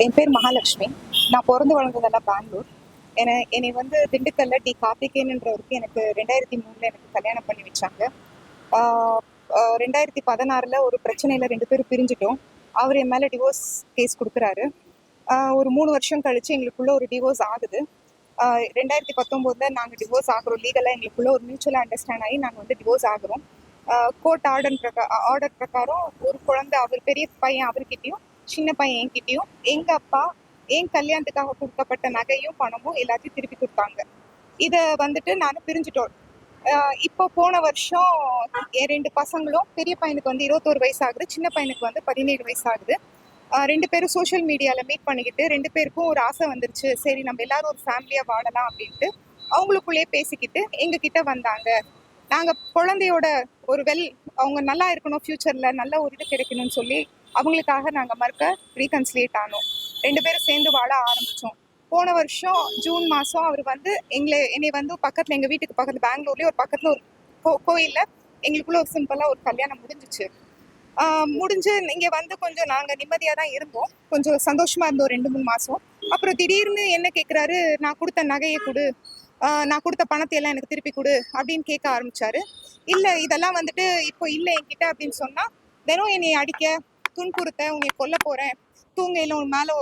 என் பேர் மகாலட்சுமி. நான் பிறந்து வளர்ந்ததெல்லாம் பெங்களூர். என்னை என்னை வந்து திண்டுக்கல்ல டி கார்த்திகேயன்ன்றவருக்கு எனக்கு ரெண்டாயிரத்தி மூணில் எனக்கு கல்யாணம் பண்ணி வச்சாங்க. ரெண்டாயிரத்தி பதினாறில் ஒரு பிரச்சனையில் ரெண்டு பேரும் பிரிஞ்சிட்டோம். அவர் என் மேலே டிவோர்ஸ் கேஸ் கொடுக்குறாரு. ஒரு மூணு வருஷம் கழிச்சு எங்களுக்குள்ள ஒரு டிவோர்ஸ் ஆகுது. ரெண்டாயிரத்தி பத்தொம்போதில் நாங்கள் டிவோர்ஸ் ஆகிறோம். லீகலாக எங்களுக்குள்ள ஒரு மியூச்சுவல் அண்டர்ஸ்டாண்ட் ஆகி நாங்கள் வந்து டிவோர்ஸ் ஆகுறோம். கோர்ட் ஆர்டர் பிரகா ஆர்டர் பிரகாரம் ஒரு குழந்தை அவர் பெரிய பையன் அவர்கிட்டயும் சின்ன பையன் என்கிட்டயும் எங்க அப்பா என் கல்யாணத்துக்காக கொடுக்கப்பட்ட நகையும் பணமும் எல்லாத்தையும் திருப்பி கொடுத்தாங்க. இதை வந்துட்டு நான் பிரிஞ்சுட்டோம். ஆஹ் இப்போ போன வருஷம் என் ரெண்டு பசங்களும் பெரிய பையனுக்கு வந்து இருபத்தோரு வயசு ஆகுது சின்ன பையனுக்கு வந்து பதினேழு வயசு ஆகுது ரெண்டு பேரும் சோஷியல் மீடியாவில் மீட் பண்ணிக்கிட்டு ரெண்டு பேருக்கும் ஒரு ஆசை வந்துருச்சு. சரி நம்ம எல்லாரும் ஒரு ஃபேமிலியாக வாழலாம் அப்படின்ட்டு அவங்களுக்குள்ளேயே பேசிக்கிட்டு எங்ககிட்ட வந்தாங்க. நாங்கள் குழந்தையோட ஒரு வெல் அவங்க நல்லா இருக்கணும் ஃப்யூச்சரில் நல்ல ஒரு இது கிடைக்கணும்னு சொல்லி அவங்களுக்காக நாங்கள் மறுக்க ரீகன்சிலியேட் ஆனோம். ரெண்டு பேரும் சேர்ந்து வாழ ஆரம்பித்தோம் போன வருஷம் ஜூன் மாதம் அவர் வந்து எங்களை என்னை வந்து பக்கத்தில் எங்கள் வீட்டுக்கு பக்கத்தில் பெங்களூர்லேயே ஒரு பக்கத்தில் ஒரு கோ கோயிலில் எங்களுக்குள்ள ஒரு சிம்பிளாக ஒரு கல்யாணம் முடிஞ்சிச்சு. முடிஞ்சு இங்கே வந்து கொஞ்சம் நாங்கள் நிம்மதியாக தான் இருந்தோம். கொஞ்சம் சந்தோஷமாக இருந்தோம் ரெண்டு மூணு மாதம் அப்புறம் திடீர்னு என்ன கேட்குறாரு நான் கொடுத்த நகையை கொடு. நான் கொடுத்த பணத்தை எல்லாம் எனக்கு திருப்பி கொடு. அப்படின்னு கேட்க ஆரம்பிச்சாரு. இல்லை இதெல்லாம் வந்துட்டு இப்போ இல்லை என்கிட்ட அப்படின்னு சொன்னால் தினம் என்னை அடிக்க துன்புறுத்த உன்னை கொல்ல போகிறேன் தூங்கையில் உன் மேலே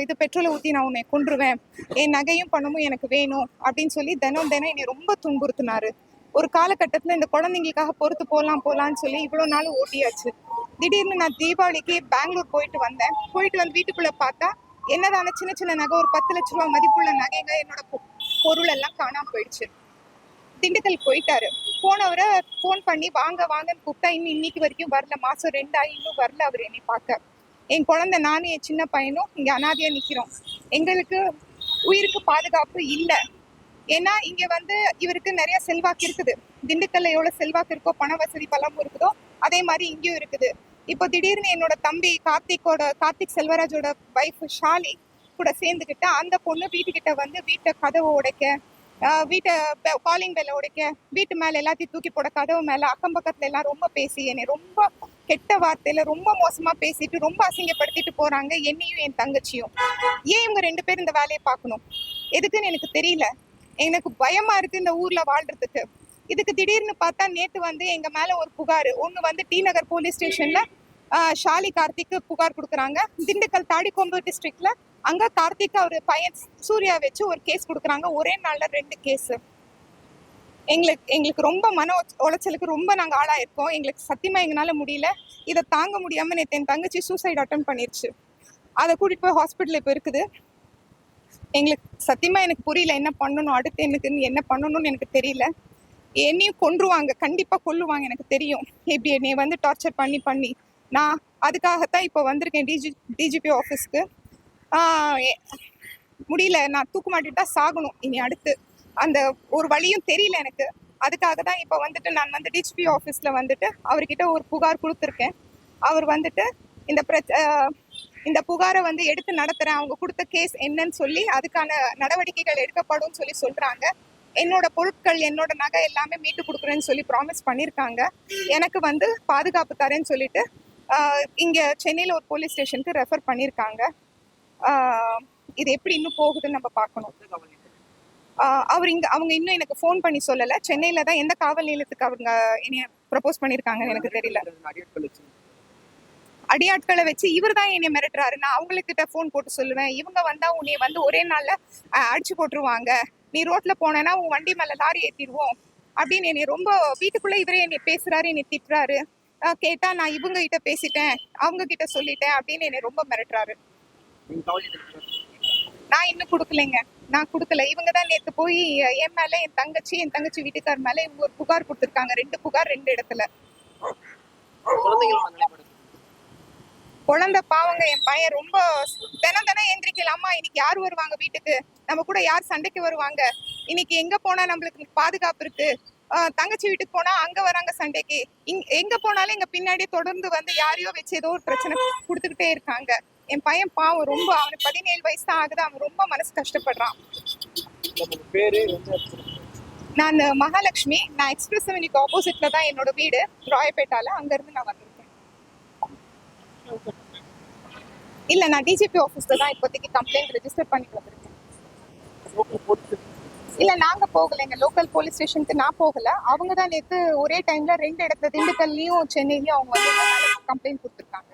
இது பெட்ரோலை ஊற்றி நான் உன்னை கொன்றுவேன். என் நகையும் பணமும் எனக்கு வேணும் அப்படின்னு சொல்லி தினம் தினம் என்னை ரொம்ப துன்புறுத்தினாரு. ஒரு காலகட்டத்தில் இந்த குழந்தைங்களுக்காக பொறுத்து போகலாம் போகலான்னு சொல்லி இவ்வளோ நாள் ஓட்டியாச்சு. திடீர்னு நான் தீபாவளிக்கு பெங்களூர் போயிட்டு வந்தேன். போயிட்டு வந்து வீட்டுக்குள்ளே பார்த்தா என்னதான சின்ன சின்ன நகை ஒரு பத்து லட்ச ரூபா மதிப்புள்ள நகைங்க என்னோட பொ- பொருள் எல்லாம் காணாம போயிடுச்சு. திண்டுக்கல் போயிட்டாரு. போனவரை ஃபோன் பண்ணி வாங்க வாங்கன்னு கூப்பிட்டா இன்னும் இன்னைக்கு வரைக்கும் வரல. மாசம் ரெண்டாயி இன்னும் வரல அவர் என்னை பார்க்க. என் குழந்தை நானும் என் சின்ன பையனும் இங்க அனாதையா நிக்கிறோம். எங்களுக்கு உயிருக்கு பாதுகாப்பு இல்லை. ஏன்னா இங்க வந்து இவருக்கு நிறைய செல்வாக்கு இருக்குது. திண்டுக்கல்ல எவ்வளவு செல்வாக்கு இருக்கோ பண வசதி பலமும் இருக்குதோ அதே மாதிரி இங்கேயும் இருக்குது. இப்போ திடீர்னு என்னோட தம்பி கார்த்திக்கோட கார்த்திக் செல்வராஜோட வைஃப் ஷாலி கூட சேர்ந்துக்கிட்டு அந்த பொண்ணு வீட்டுக்கிட்ட வந்து வீட்டை கதவை உடைக்க வீட்டை காலிங் பெல்ல உடைக்க வீட்டு மேல எல்லாத்தையும் தூக்கி போட கதவு மேல அக்கம் பக்கத்துல எல்லாம் ரொம்ப பேசி என்னை ரொம்ப கெட்ட வார்த்தையில ரொம்ப மோசமா பேசிட்டு ரொம்ப அசிங்கப்படுத்திட்டு போறாங்க என்னையும் என் தங்கச்சியும். ஏன் இவங்க ரெண்டு பேரும் இந்த வேலையை பார்க்கணும்? எதுக்குன்னு எனக்கு தெரியல. எனக்கு பயமா இருக்கு இந்த ஊர்ல வாழ்றதுக்கு. இதுக்கு திடீர்னு பார்த்தா நேத்து வந்து எங்க மேல ஒரு புகார். ஒண்ணு வந்து டி நகர் போலீஸ் ஸ்டேஷன்ல ஷாலி கார்த்திக்கு புகார் கொடுக்குறாங்க. திண்டுக்கல் தாடிக்கொம்பு டிஸ்ட்ரிக்ட்ல அங்க கார்த்திக் அவர் பையன் சூர்யா வச்சு ஒரு கேஸ் கொடுக்குறாங்க. ஒரே நாள்ல ரெண்டு கேஸ். எங்களுக்கு எங்களுக்கு ரொம்ப மன உளைச்சலுக்கு ரொம்ப நாங்கள் ஆளாயிருக்கோம். எங்களுக்கு சத்தியமா எங்களால முடியல. இதை தாங்க முடியாம நேற்று என் தங்கச்சி சூசைட் அட்டன் பண்ணிருச்சு. அதை கூட்டிட்டு போய் ஹாஸ்பிட்டல் இப்போ இருக்குது. எங்களுக்கு சத்தியமா எனக்கு புரியல என்ன பண்ணணும் அடுத்து எனக்கு என்ன பண்ணணும்னு எனக்கு தெரியல. என்னையும் கொன்றுவாங்க. கண்டிப்பா கொல்லுவாங்க எனக்கு தெரியும். இப்படி என்னை வந்து டார்ச்சர் பண்ணி பண்ணி. நான் அதுக்காகத்தான் இப்போ வந்திருக்கேன். டிஜி டிஜிபி ஆஃபீஸ்க்கு முடியல. நான் தூக்கு மாட்டிட்டா தான் சாகணும். இனி அடுத்து. அந்த ஒரு வழியும் தெரியல எனக்கு. அதுக்காக தான் இப்போ வந்துட்டு நான் வந்து டிஜிபி ஆஃபீஸில் வந்துட்டு அவர்கிட்ட ஒரு புகார் கொடுத்துருக்கேன். அவர் வந்துட்டு இந்த பிரச்ச இந்த புகாரை வந்து எடுத்து நடத்துகிறேன் அவங்க கொடுத்த கேஸ் என்னன்னு சொல்லி அதுக்கான நடவடிக்கைகள் எடுக்கப்படும் சொல்லி சொல்கிறாங்க என்னோட பொருட்கள் என்னோட நகை எல்லாமே மீட்டு கொடுக்குறேன்னு சொல்லி ப்ராமிஸ் பண்ணியிருக்காங்க எனக்கு வந்து பாதுகாப்பு தரேன்னு சொல்லிட்டு இங்கே சென்னையில் ஒரு போலீஸ் ஸ்டேஷனுக்கு ரெஃபர் பண்ணியிருக்காங்க இது எப்படி இன்னும் போகுதுன்னு நம்ம பார்க்கணும். அவர் இங்க அவங்க இன்னும் எனக்கு ஃபோன் பண்ணி சொல்லல. சென்னையில தான் எந்த காவல் நிலையத்துக்கு அவங்க என்னைய ப்ரப்போஸ் பண்ணியிருக்காங்கன்னு எனக்கு தெரியல. அடியாட்களை வச்சு இவர் தான் என்னை மிரட்டுறாரு. நான் அவங்கக்கிட்ட ஃபோன் போட்டு சொல்லுவேன். இவங்க வந்தா உன்னை வந்து ஒரே நாள்ல அடிச்சு போட்டுருவாங்க. நீ ரோட்ல போனேன்னா உன் வண்டி மேல லாரி ஏத்திடுவோம். அப்படின்னு என்னை ரொம்ப வீட்டுக்குள்ள இவரே என்னை பேசுறாரு என்னை திட்டுறாரு. கேட்டா நான் இவங்க கிட்ட பேசிட்டேன் அவங்க கிட்ட சொல்லிட்டேன் அப்படின்னு என்னை ரொம்ப மிரட்டுறாரு. நான் இன்னும் கொடுக்கலைங்க. நான் கொடுக்கல. இவங்க தான் நேத்து போய் என் மேல என் தங்கச்சி என் தங்கச்சி வீட்டுக்கார் மேல இவங்க ஒரு புகார் கொடுத்துருக்காங்க. ரெண்டு புகார் ரெண்டு இடத்துல. குழந்தை பாவங்க என் பையன் ரொம்ப தினம் தினம் எந்திரிக்கலாமா இன்னைக்கு யார் வருவாங்க வீட்டுக்கு? நம்ம கூட யார் சண்டைக்கு வருவாங்க? இன்னைக்கு எங்க போனா நம்மளுக்கு பாதுகாப்பு இருக்கு? ஆஹ் தங்கச்சி வீட்டுக்கு போனா அங்க வராங்க சண்டைக்கு. இங் எங்க போனாலும் எங்க பின்னாடி தொடர்ந்து வந்து யாரையோ வச்சு ஏதோ ஒரு பிரச்சனை கொடுத்துக்கிட்டே இருக்காங்க. என் பையன் பாவம் ரொம்ப அவனுக்கு பதினேழு வயசு தான் ஆகுது. அவன் ரொம்ப மனசு கஷ்டப்படுறான்? நான் மகாலட்சுமி நான் எக்ஸ்பிரஸ் அவென்யூக்கு ஆப்போசிட்ல தான் என்னோட வீடு ராயப்பேட்டால. அங்க இருந்து நான் வந்திருக்கேன். இல்லை நான் டிஜிபி ஆஃபீஸில் தான் இப்போதைக்கு கம்ப்ளைண்ட் ரெஜிஸ்டர் பண்ணிட்டு வந்திருக்கேன். இல்லை நாங்கள் போகலைங்க லோக்கல் போலீஸ் ஸ்டேஷனுக்கு நான் போகல. அவங்க தான் நேற்று ஒரே டைமில் ரெண்டு இடத்துல திண்டுக்கல்லையும் சென்னையிலையும் அவங்க வந்து கம்ப்ளைண்ட் கொடுத்துருக்காங்க.